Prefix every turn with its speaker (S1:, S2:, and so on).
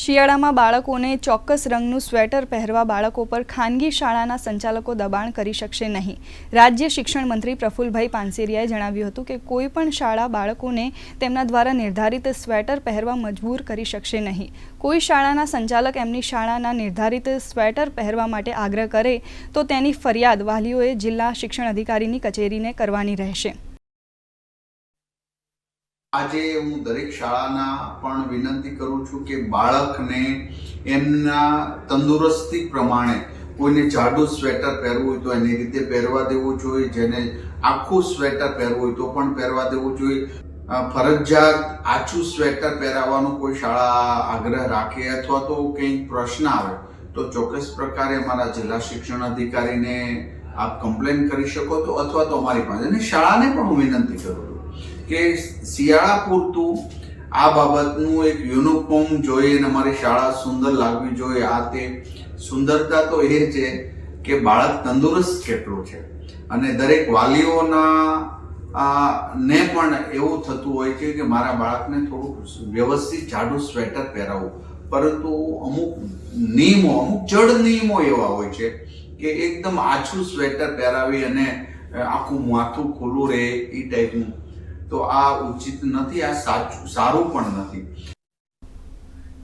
S1: શિયાળામાં બાળકોને ચોક્કસ રંગનું સ્વેટર પહેરવા બાળકો પર ખાનગી શાળાના સંચાલકો દબાણ કરી શકશે નહીં. રાજ્ય શિક્ષણ મંત્રી પ્રફુલભાઈ પાનસેરિયાએ જણાવ્યું હતું કે કોઈ પણ શાળા બાળકોને તેમના દ્વારા નિર્ધારિત સ્વેટર પહેરવા મજબૂર કરી શકશે નહીં. કોઈ શાળાના સંચાલક એમની શાળાના નિર્ધારિત સ્વેટર પહેરવા માટે આગ્રહ કરે તો તેની ફરિયાદ વાલીઓએ જિલ્લા શિક્ષણ અધિકારીની કચેરીને કરવાની રહેશે.
S2: આજે હું દરેક શાળાના પણ વિનંતી કરું છું કે બાળકને એમના તંદુરસ્તી પ્રમાણે કોઈને જાડું સ્વેટર પહેરવું હોય તો એની રીતે પહેરવા દેવું જોઈએ, જેને આખું સ્વેટર પહેરવું હોય તો પણ પહેરવા દેવું જોઈએ. ફરજિયાત આછું સ્વેટર પહેરાવવાનો કોઈ શાળા આગ્રહ રાખે અથવા તો કંઈક પ્રશ્ન આવે, તો ચોક્કસ પ્રકારે અમારા જિલ્લા શિક્ષણ અધિકારીને આપ કમ્પ્લેન કરી શકો તો અથવા તો અમારી પાસે, અને શાળાને પણ હું વિનંતી કરું છું. કે શિયાળા પૂરતું આ બાબતનું એક યુનિફોર્મ જોઈએ અને અમારી શાળા સુંદર લાગવી જોઈએ. આ તે સુંદરતા તો એ છે કે બાળક તંદુરસ્ત કેટલું છે. અને દરેક વાલીઓના ને પણ એવું થતું હોય છે કે મારા બાળકને થોડુંક વ્યવસ્થિત જાડું સ્વેટર પહેરાવવું પરંતુ અમુક નિયમો, અમુક જડ નિયમો એવા હોય છે કે એકદમ આછું સ્વેટર પહેરાવી અને આખું માથું ખુલ્લું રહે એ ટાઈપનું તો આ ઉચિત નથી આ સાચું સારું પણ નથી.